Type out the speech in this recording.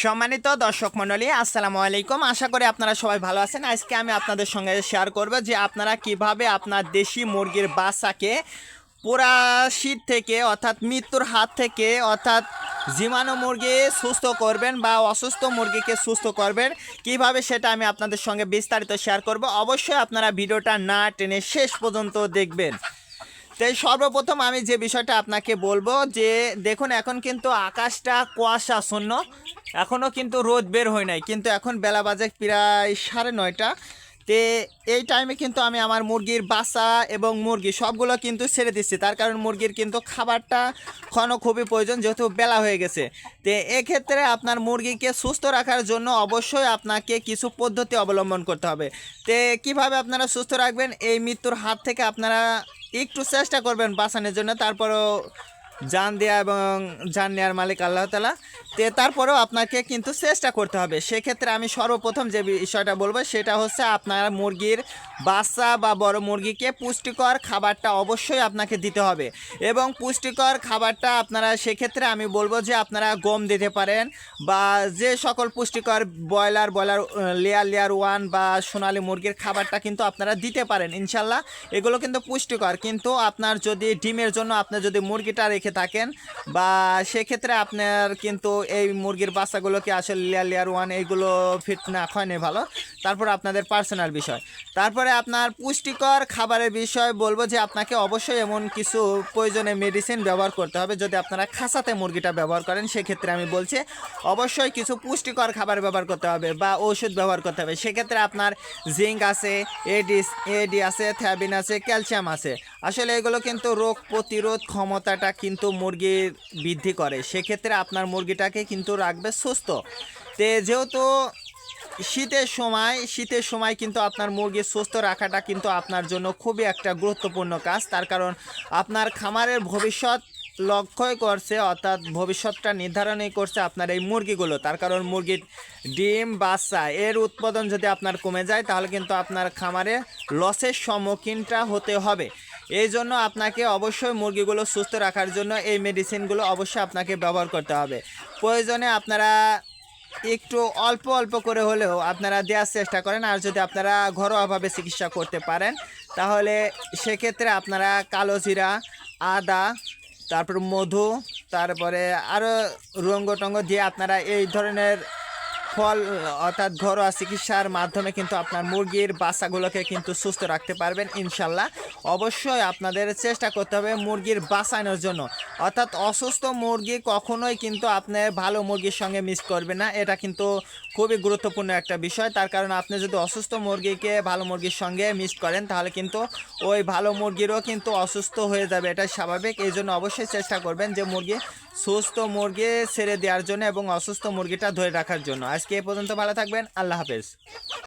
সম্মানিত দর্শক মণ্ডলী, আসসালামু আলাইকুম। আশা করি আপনারা সবাই ভালো আছেন। আজকে আমি আপনাদের সঙ্গে শেয়ার করব যে আপনারা কীভাবে আপনার দেশি মুরগির বাসাকে পুরা শীত থেকে, অর্থাৎ মৃত্যুর হাত থেকে, অর্থাৎ জীবাণু মুরগি সুস্থ করবেন বা অসুস্থ মুরগিকে সুস্থ করবেন, কীভাবে সেটা আমি আপনাদের সঙ্গে বিস্তারিত শেয়ার করব, অবশ্যই আপনারা ভিডিওটা না টেনে শেষ পর্যন্ত দেখবেন। তো এই সর্বপ্রথম আমি যে বিষয়টা আপনাকে বলব যে, দেখুন, এখন কিন্তু আকাশটা কুয়াশাশূন্য এখনও কিন্তু রোদ বের হয় নাই, কিন্তু এখন বেলা বাজে প্রায় সাড়ে নয়টা। তে এই টাইমে কিন্তু আমি আমার মুরগির বাসা এবং মুরগি সবগুলো কিন্তু ছেড়ে দিচ্ছি। তার কারণ মুরগির কিন্তু খাবারটা খাওয়ানো খুবই প্রয়োজন, যেহেতু বেলা হয়ে গেছে। তে এক্ষেত্রে আপনার মুরগিকে সুস্থ রাখার জন্য অবশ্যই আপনাকে কিছু পদ্ধতি অবলম্বন করতে হবে। তে কীভাবে আপনারা সুস্থ রাখবেন? এই মৃত্যুর হাত থেকে আপনারা একটু চেষ্টা করবেন বাঁচানোর জন্য। তারপরেও জান দেওয়া এবং জান নেওয়ার মালিক আল্লাহ তালা তে তারপরেও আপনাকে কিন্তু চেষ্টা করতে হবে। সেক্ষেত্রে আমি সর্বপ্রথম যে বিষয়টা বলব, সেটা হচ্ছে আপনার মুরগির বাচ্চা বা বড় মুরগিকে পুষ্টিকর খাবারটা অবশ্যই আপনাকে দিতে হবে। এবং পুষ্টিকর খাবারটা আপনারা সেক্ষেত্রে আমি বলব যে আপনারা গম দিতে পারেন বা যে সকল পুষ্টিকর broiler broiler layer layer one বা সোনালি মুরগির খাবারটা কিন্তু আপনারা দিতে পারেন ইনশাল্লাহ এগুলো কিন্তু পুষ্টিকর। কিন্তু আপনার যদি ডিমের জন্য আপনার যদি মুরগিটা রেখে থাকেন। বা সেক্ষেত্রে আপনার কিন্তু এই মুরগির বাচ্চাগুলোকে আসলে লেয়ার লেয়ার ওয়ান এইগুলো ফিট না হয়নি ভালো। তারপর আপনাদের পার্সোনাল বিষয়। তারপরে আপনার পুষ্টিকর খাবারের বিষয় বলব যে, আপনাকে অবশ্যই এমন কিছু প্রয়োজনে মেডিসিন ব্যবহার করতে হবে। যদি আপনারা খাসাতে মুরগিটা ব্যবহার করেন, সেক্ষেত্রে আমি বলছি, অবশ্যই কিছু পুষ্টিকর খাবার ব্যবহার করতে হবে বা ওষুধ ব্যবহার করতে হবে। সেক্ষেত্রে আপনার জিঙ্ক আছে এডিস এডি আছে থ্যাবিন আছে ক্যালসিয়াম আছে। আসলে এগুলো কিন্তু রোগ প্রতিরোধ ক্ষমতাটা কিন্তু মুরগির বৃদ্ধি করে। সেক্ষেত্রে আপনার মুরগিটাকে কিন্তু রাখবে সুস্থ। তে যেহেতু শীতের সময় শীতের সময় কিন্তু আপনার মুরগি সুস্থ রাখাটা কিন্তু আপনার জন্য খুবই একটা গুরুত্বপূর্ণ কাজ। তার কারণ আপনার খামারের ভবিষ্যৎ লক্ষ্যই করছে, অর্থাৎ ভবিষ্যৎটা নির্ধারণই করছে আপনার এই মুরগিগুলো। তার কারণ মুরগির ডিম, বাচ্চা, এর উৎপাদন যদি আপনার কমে যায়, তাহলে কিন্তু আপনার খামারে লসের সম্মুখীনটা হতে হবে। এই জন্য আপনাকে অবশ্যই মুরগিগুলো সুস্থ রাখার জন্য এই মেডিসিনগুলো অবশ্যই আপনাকে ব্যবহার করতে হবে। প্রয়োজনে আপনারা একটু অল্প অল্প করে হলেও আপনারা দেওয়ার চেষ্টা করেন। আর যদি আপনারা ঘরোয়াভাবে চিকিৎসা করতে পারেন, তাহলে সেক্ষেত্রে আপনারা কালো জিরা, আদা, তারপর মধু, তারপরে আরও রঙ্গ টঙ্গ দিয়ে আপনারা এই ধরনের ফল, অর্থাৎ ঘরোয়া চিকিৎসার মাধ্যমে কিন্তু আপনার মুরগির বাচ্চাগুলোকে কিন্তু সুস্থ রাখতে পারবেন, ইনশাল্লাহ। অবশ্যই আপনাদের চেষ্টা করতে হবে মুরগির বাঁচানোর জন্য। অর্থাৎ অসুস্থ মুরগি কখনোই কিন্তু আপনি ভালো মুরগির সঙ্গে মিস করবে না। এটা কিন্তু খুবই গুরুত্বপূর্ণ একটা বিষয়। তার কারণ আপনি যদি অসুস্থ মুরগিকে ভালো মুরগির সঙ্গে মিস করেন, তাহলে কিন্তু ওই ভালো মুরগিরও কিন্তু অসুস্থ হয়ে যাবে। এটা স্বাভাবিক। এই জন্য অবশ্যই চেষ্টা করবেন যে মুরগি সুস্থ মুরগি ছেড়ে দেওয়ার জন্য এবং অসুস্থ মুরগিটা ধরে রাখার জন্য। আজকে এ পর্যন্ত ভালো থাকবেন। আল্লাহ হাফেজ।